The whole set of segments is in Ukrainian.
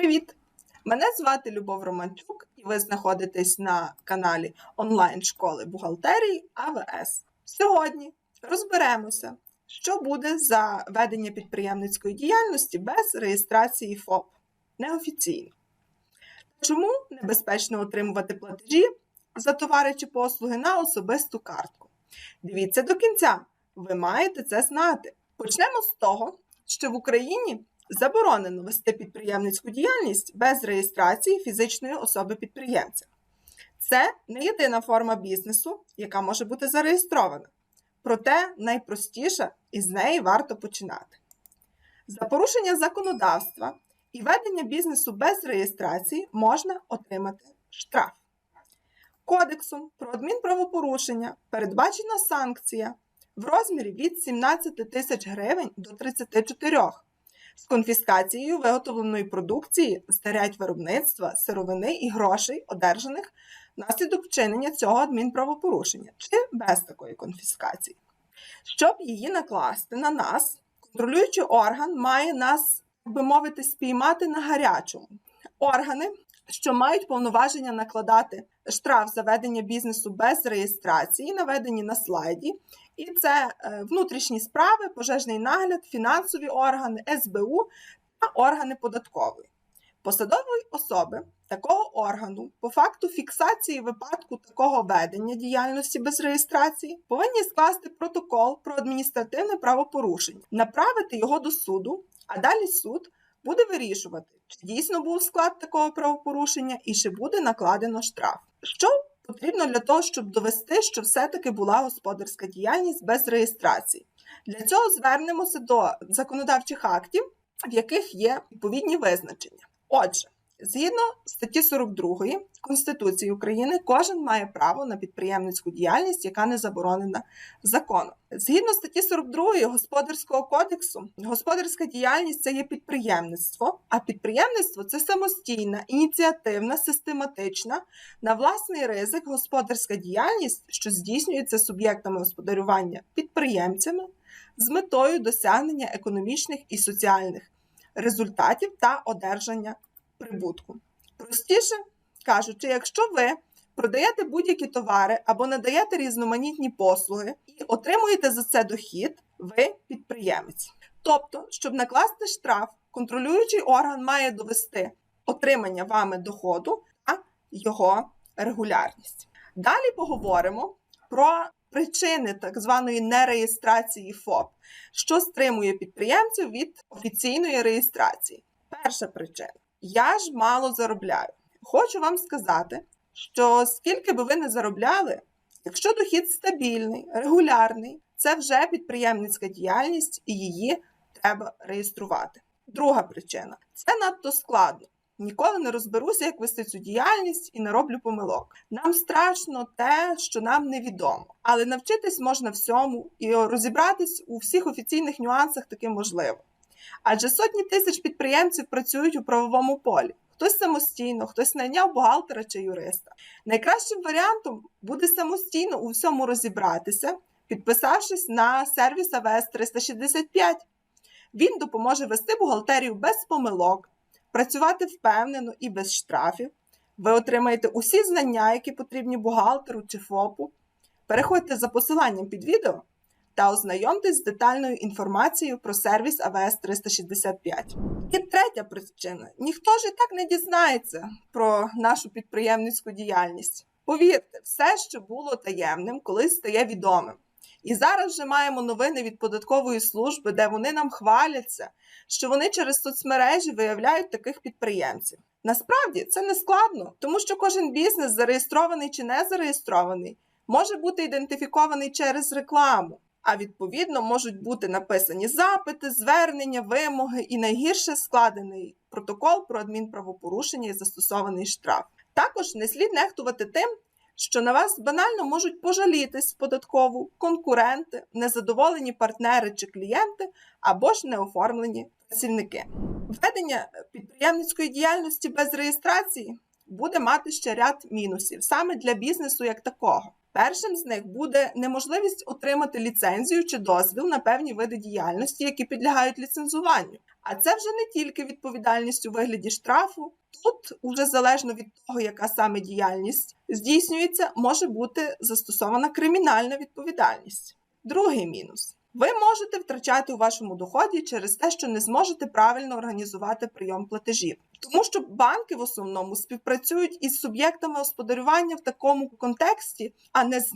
Привіт! Мене звати Любов Романчук, і ви знаходитесь на каналі онлайн-школи бухгалтерії АВС. Сьогодні розберемося, що буде за ведення підприємницької діяльності без реєстрації ФОП неофіційно. Чому небезпечно отримувати платежі за товари чи послуги на особисту картку? Дивіться до кінця, ви маєте це знати. Почнемо з того, що в Україні заборонено вести підприємницьку діяльність без реєстрації фізичної особи підприємця. Це не єдина форма бізнесу, яка може бути зареєстрована. Проте найпростіша і з неї варто починати. За порушення законодавства і ведення бізнесу без реєстрації можна отримати штраф. Кодексом про адмінправопорушення передбачена санкція в розмірі від 17 тисяч гривень до 34 з конфіскацією виготовленої продукції старять виробництва, сировини і грошей, одержаних внаслідок вчинення цього адмінправопорушення чи без такої конфіскації. Щоб її накласти на нас, контролюючий орган має нас, так би мовити, спіймати на гарячому. Органи, що мають повноваження накладати штраф за ведення бізнесу без реєстрації, наведені на слайді, і це е, внутрішні справи, пожежний нагляд, фінансові органи, СБУ та органи податкової. Посадові особи такого органу по факту фіксації випадку такого ведення діяльності без реєстрації повинні скласти протокол про адміністративне правопорушення, направити його до суду, а далі суд буде вирішувати, чи дійсно був склад такого правопорушення і чи буде накладено штраф. Що потрібно для того, щоб довести, що все-таки була господарська діяльність без реєстрації. Для цього звернемося до законодавчих актів, в яких є відповідні визначення. Отже, Згідно статті 42 Конституції України, кожен має право на підприємницьку діяльність, яка не заборонена законом. Згідно статті 42 Господарського кодексу, господарська діяльність це є підприємництво, а підприємництво це самостійна, ініціативна, систематична, на власний ризик господарська діяльність, що здійснюється суб'єктами господарювання підприємцями з метою досягнення економічних і соціальних результатів та одержання прибутку. Простіше кажучи, якщо ви продаєте будь-які товари або надаєте різноманітні послуги і отримуєте за це дохід, ви підприємець. Тобто, щоб накласти штраф, контролюючий орган має довести отримання вами доходу та його регулярність. Далі поговоримо про причини так званої нереєстрації ФОП, що стримує підприємців від офіційної реєстрації. Перша причина я ж мало заробляю. Хочу вам сказати, що скільки би ви не заробляли, якщо дохід стабільний, регулярний, це вже підприємницька діяльність і її треба реєструвати. Друга причина це надто складно. Ніколи не розберуся, як вести цю діяльність і не роблю помилок. Нам страшно те, що нам невідомо, але навчитись можна всьому і розібратись у всіх офіційних нюансах таки можливо. Адже сотні тисяч підприємців працюють у правовому полі. Хтось самостійно, хтось найняв бухгалтера чи юриста. Найкращим варіантом буде самостійно у всьому розібратися, підписавшись на сервіс АВС 365. Він допоможе вести бухгалтерію без помилок, працювати впевнено і без штрафів. Ви отримаєте усі знання, які потрібні бухгалтеру чи ФОПу. Переходьте за посиланням під відео та ознайомтесь з детальною інформацією про сервіс АВС 365. І третя причина: ніхто ж і так не дізнається про нашу підприємницьку діяльність. Повірте, все, що було таємним, колись стає відомим. І зараз вже маємо новини від податкової служби, де вони нам хваляться, що вони через соцмережі виявляють таких підприємців. Насправді це не складно, тому що кожен бізнес, зареєстрований чи не зареєстрований, може бути ідентифікований через рекламу а відповідно можуть бути написані запити, звернення, вимоги і найгірше складений протокол про адмінправопорушення і застосований штраф. Також не слід нехтувати тим, що на вас банально можуть пожалітись податкову конкуренти, незадоволені партнери чи клієнти або ж неоформлені працівники. Введення підприємницької діяльності без реєстрації буде мати ще ряд мінусів саме для бізнесу як такого. Першим з них буде неможливість отримати ліцензію чи дозвіл на певні види діяльності, які підлягають ліцензуванню. А це вже не тільки відповідальність у вигляді штрафу. Тут, уже залежно від того, яка саме діяльність здійснюється, може бути застосована кримінальна відповідальність. Другий мінус. Ви можете втрачати у вашому доході через те, що не зможете правильно організувати прийом платежів, тому що банки в основному співпрацюють із суб'єктами господарювання в такому контексті, а не з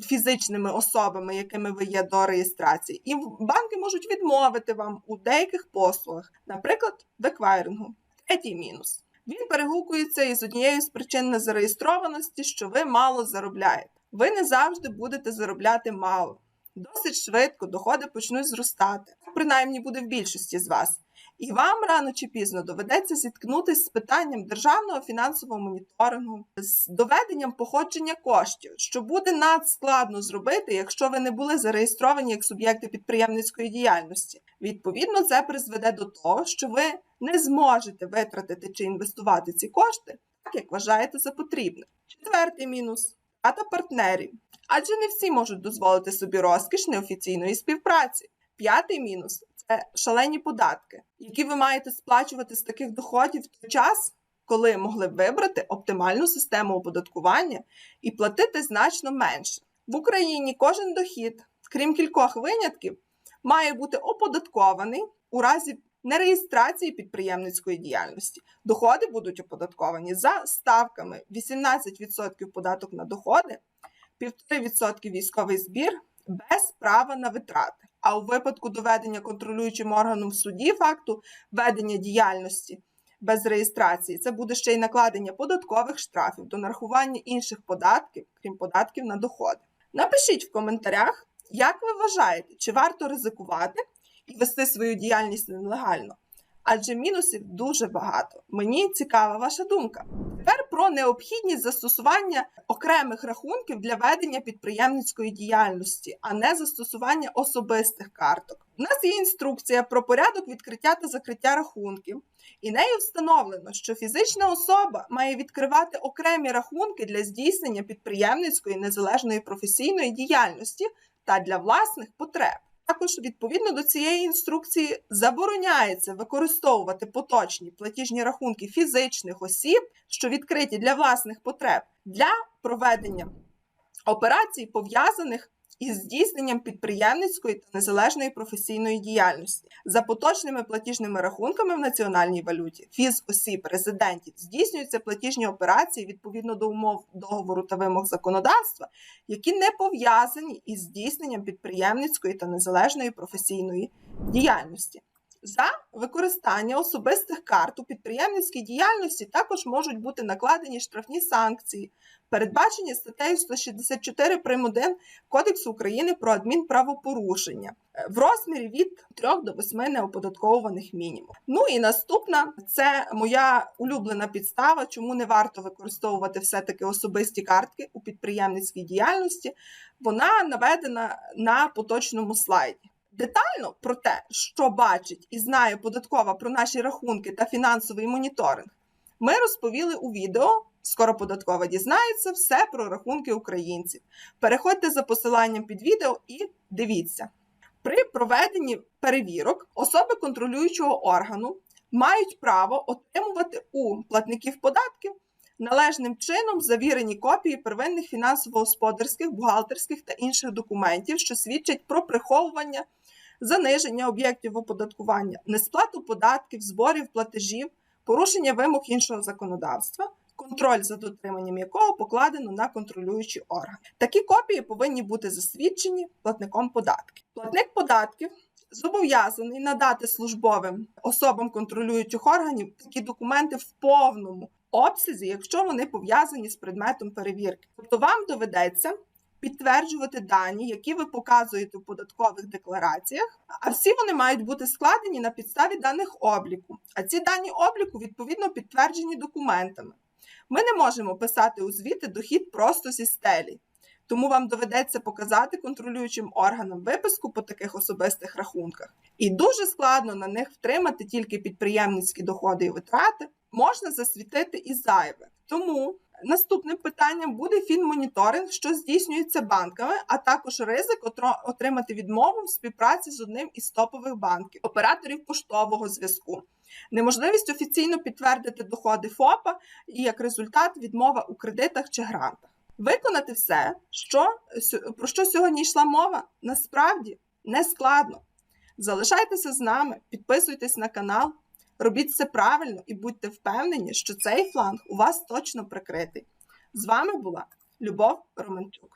фізичними особами, якими ви є до реєстрації. І банки можуть відмовити вам у деяких послугах, наприклад, в еквайрингу. Третій мінус. Він перегукується із однією з причин незареєстрованості, що ви мало заробляєте. Ви не завжди будете заробляти мало. Досить швидко доходи почнуть зростати, принаймні буде в більшості з вас. І вам рано чи пізно доведеться зіткнутися з питанням державного фінансового моніторингу, з доведенням походження коштів, що буде надскладно зробити, якщо ви не були зареєстровані як суб'єкти підприємницької діяльності. Відповідно, це призведе до того, що ви не зможете витратити чи інвестувати ці кошти, так як вважаєте за потрібне. Четвертий мінус ата партнерів. Адже не всі можуть дозволити собі розкіш неофіційної співпраці. П'ятий мінус це шалені податки, які ви маєте сплачувати з таких доходів в той час, коли могли б вибрати оптимальну систему оподаткування і платити значно менше. В Україні кожен дохід, крім кількох винятків, має бути оподаткований у разі нереєстрації підприємницької діяльності. Доходи будуть оподатковані за ставками 18% податок на доходи. 1,5% військовий збір без права на витрати. А у випадку доведення контролюючим органом в суді факту ведення діяльності без реєстрації, це буде ще й накладення податкових штрафів до нарахування інших податків, крім податків на доходи. Напишіть в коментарях, як ви вважаєте, чи варто ризикувати і вести свою діяльність нелегально. Адже мінусів дуже багато. Мені цікава ваша думка. Тепер про необхідність застосування окремих рахунків для ведення підприємницької діяльності, а не застосування особистих карток. У нас є інструкція про порядок відкриття та закриття рахунків, і нею встановлено, що фізична особа має відкривати окремі рахунки для здійснення підприємницької незалежної професійної діяльності та для власних потреб. Також відповідно до цієї інструкції забороняється використовувати поточні платіжні рахунки фізичних осіб, що відкриті для власних потреб, для проведення операцій, пов'язаних із здійсненням підприємницької та незалежної професійної діяльності за поточними платіжними рахунками в національній валюті фізосіб резидентів здійснюються платіжні операції відповідно до умов договору та вимог законодавства, які не пов'язані із здійсненням підприємницької та незалежної професійної діяльності. За використання особистих карт у підприємницькій діяльності також можуть бути накладені штрафні санкції, передбачені статтею 164 прим. 1 Кодексу України про адмінправопорушення е, в розмірі від 3 до 8 неоподатковуваних мінімум. Ну і наступна це моя улюблена підстава, чому не варто використовувати все-таки особисті картки у підприємницькій діяльності. Вона наведена на поточному слайді. Детально про те, що бачить і знає податкова про наші рахунки та фінансовий моніторинг, ми розповіли у відео. Скоро податкова дізнається все про рахунки українців. Переходьте за посиланням під відео і дивіться. При проведенні перевірок особи контролюючого органу мають право отримувати у платників податків належним чином завірені копії первинних фінансово-господарських, бухгалтерських та інших документів, що свідчать про приховування заниження об'єктів оподаткування, несплату податків, зборів, платежів, порушення вимог іншого законодавства, контроль за дотриманням якого покладено на контролюючі органи. Такі копії повинні бути засвідчені платником податків. Платник податків. Зобов'язаний надати службовим особам контролюючих органів такі документи в повному обсязі, якщо вони пов'язані з предметом перевірки. Тобто вам доведеться підтверджувати дані, які ви показуєте в податкових деклараціях, а всі вони мають бути складені на підставі даних обліку. А ці дані обліку відповідно підтверджені документами. Ми не можемо писати у звіти дохід просто зі стелі. Тому вам доведеться показати контролюючим органам виписку по таких особистих рахунках. І дуже складно на них втримати тільки підприємницькі доходи і витрати, можна засвітити і зайве. Тому Наступним питанням буде фінмоніторинг, що здійснюється банками, а також ризик отримати відмову в співпраці з одним із топових банків, операторів поштового зв'язку, неможливість офіційно підтвердити доходи ФОПа і як результат відмова у кредитах чи грантах. Виконати все, що, про що сьогодні йшла мова, насправді не складно. Залишайтеся з нами, підписуйтесь на канал, робіть все правильно і будьте впевнені, що цей фланг у вас точно прикритий. З вами була Любов Романчук.